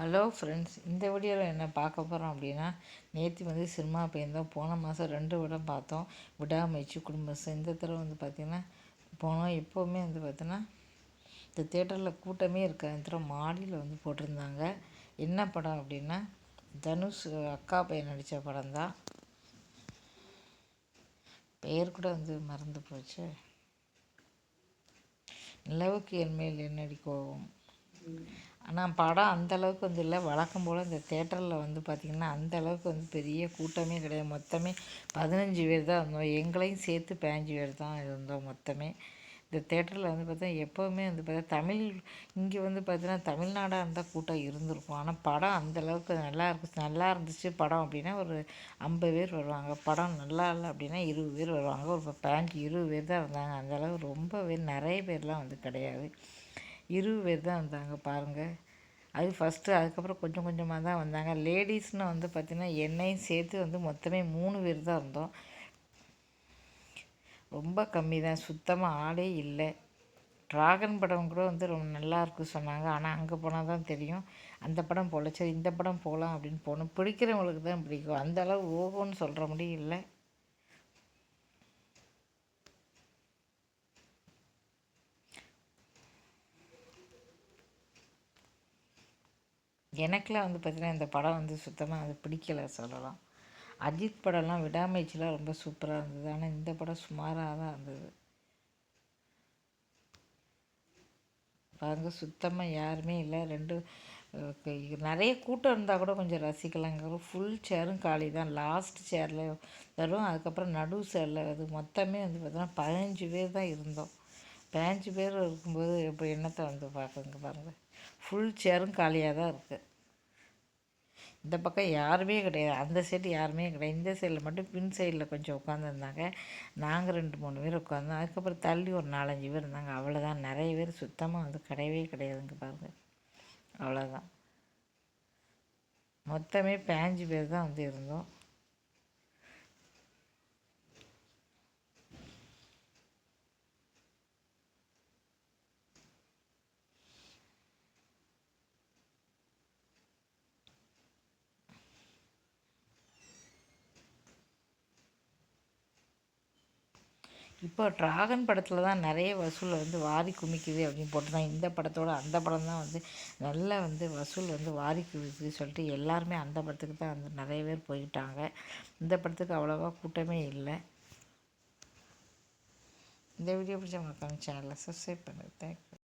Hello friends இந்த வீடியோவில் என்ன பார்க்க போகிறோம் அப்படின்னா நேற்று வந்து சினிமா போயிருந்தோம். போன மாதம் ரெண்டு படம் பார்த்தோம். விடாமுயற்சி குடும்பம் இந்த தடவை வந்து பார்த்திங்கன்னா போனோம். எப்போவுமே வந்து பார்த்தோன்னா இந்த தேட்டரில் கூட்டமே இருக்காது. இந்த தடவை மாடியில் வந்து போட்டிருந்தாங்க. என்ன படம் அப்படின்னா தனுஷ் அக்கா பையன் நடித்த படம் தான். பெயர் கூட வந்து மறந்து போச்சு. நிலவுக்கு என்மேல் என்னடி கோவம் ஆனால் படம் அந்தளவுக்கு வந்து இல்லை. வழக்கம் போல் இந்த தேட்டரில் வந்து பார்த்திங்கன்னா அந்தளவுக்கு வந்து பெரிய கூட்டமே கிடையாது. மொத்தமே பதினஞ்சு பேர் தான் இருந்தோம். எங்களையும் சேர்த்து பதினஞ்சு பேர் தான் இருந்தோம் மொத்தமே. இந்த தேட்டரில் வந்து பார்த்தா எப்போவுமே வந்து பார்த்தா தமிழ் இங்கே வந்து பார்த்தீங்கன்னா தமிழ்நாடாக இருந்தால் கூட்டம் இருந்திருக்கும். ஆனால் படம் அந்தளவுக்கு நல்லா இருக்கு. நல்லா இருந்துச்சு படம் அப்படின்னா ஒரு ஐம்பது பேர் வருவாங்க. படம் நல்லா இல்லை அப்படின்னா இருபது பேர் வருவாங்க. ஒரு பதினஞ்சு இருபது பேர் தான் இருந்தாங்க. அந்தளவுக்கு ரொம்ப பேர் நிறைய பேர்லாம் வந்து கிடையாது. இருபது பேர் தான் வந்தாங்க பாருங்கள் அது ஃபஸ்ட்டு அதுக்கப்புறம் கொஞ்சம் கொஞ்சமாக தான் வந்தாங்க. லேடிஸ்னு வந்து பார்த்திங்கன்னா என்னையும் சேர்த்து வந்து மொத்தமே மூணு பேர் தான் இருந்தோம். ரொம்ப கம்மி தான். சுத்தமாக ஆளே இல்லை. ட்ராகன் படம் கூட வந்து ரொம்ப நல்லா சொன்னாங்க. ஆனால் அங்கே போனால் தான் தெரியும். அந்த படம் போகல சரி இந்த படம் போகலாம் அப்படின்னு போகணும் பிடிக்கிறவங்களுக்கு தான் பிடிக்கும். அந்த அளவு ஓகோன்னு சொல்கிற முடியும் இல்லை. எனக்கெலாம் வந்து பார்த்திங்கன்னா இந்த படம் வந்து சுத்தமாக அது பிடிக்கலை சொல்லலாம். அஜித் படம்லாம் விடாமுயற்சிலாம் ரொம்ப சூப்பராக இருந்தது. ஆனால் இந்த படம் சுமாராக தான் இருந்தது. பாருங்க சுத்தமாக யாருமே இல்லை. ரெண்டு நிறைய கூட்டம் இருந்தால் கூட கொஞ்சம் ரசிக்கலாங்க. ஃபுல் சேரும் காலி தான். லாஸ்ட் சேரில் வரும். அதுக்கப்புறம் நடு சேரில் அது மொத்தமே வந்து பார்த்தோன்னா பதினஞ்சு பேர் தான் இருந்தோம். பதினஞ்சு பேர் இருக்கும்போது இப்போ என்னத்தை வந்து பார்க்குங்க பாருங்கள் ஃபுல் சேரும் காலியாக தான் இருக்குது இந்த பக்கம் யாருமே கிடையாது. அந்த சைடு யாருமே கிடையாது. இந்த சைடில் மட்டும் பின் சைடில் கொஞ்சம் உட்காந்துருந்தாங்க நாங்கள் ரெண்டு மூணு பேர் உட்காந்தோம் அதுக்கப்புறம் தள்ளி ஒரு நாலஞ்சு பேர் இருந்தாங்க. அவ்வளோதான் நிறைய பேர் சுத்தமாக வந்து கிடையவே கிடையாதுங்க பாருங்கள் அவ்வளோதான் மொத்தமே பேஞ்சு பேர் தான் வந்து இருந்தோம். இப்போ ட்ராகன் படத்தில் தான் நிறைய வசூல் வந்து வாரி குமிக்குது அப்படின்னு போட்டுருந்தாங்க இந்த படத்தோட அந்த படம் தான் வந்து நல்ல வந்து வசூல் வந்து வாரி குமிக்குது சொல்லிட்டு எல்லாருமே அந்த படத்துக்கு தான் வந்து நிறைய பேர் போயிட்டாங்க. இந்த படத்துக்கு அவ்வளோவா கூட்டமே இல்லை. இந்த வீடியோ பிடிச்ச மக்கள் சேனலை சப்ஸ்கிரைப் பண்ணுங்கள் தேங்க்யூ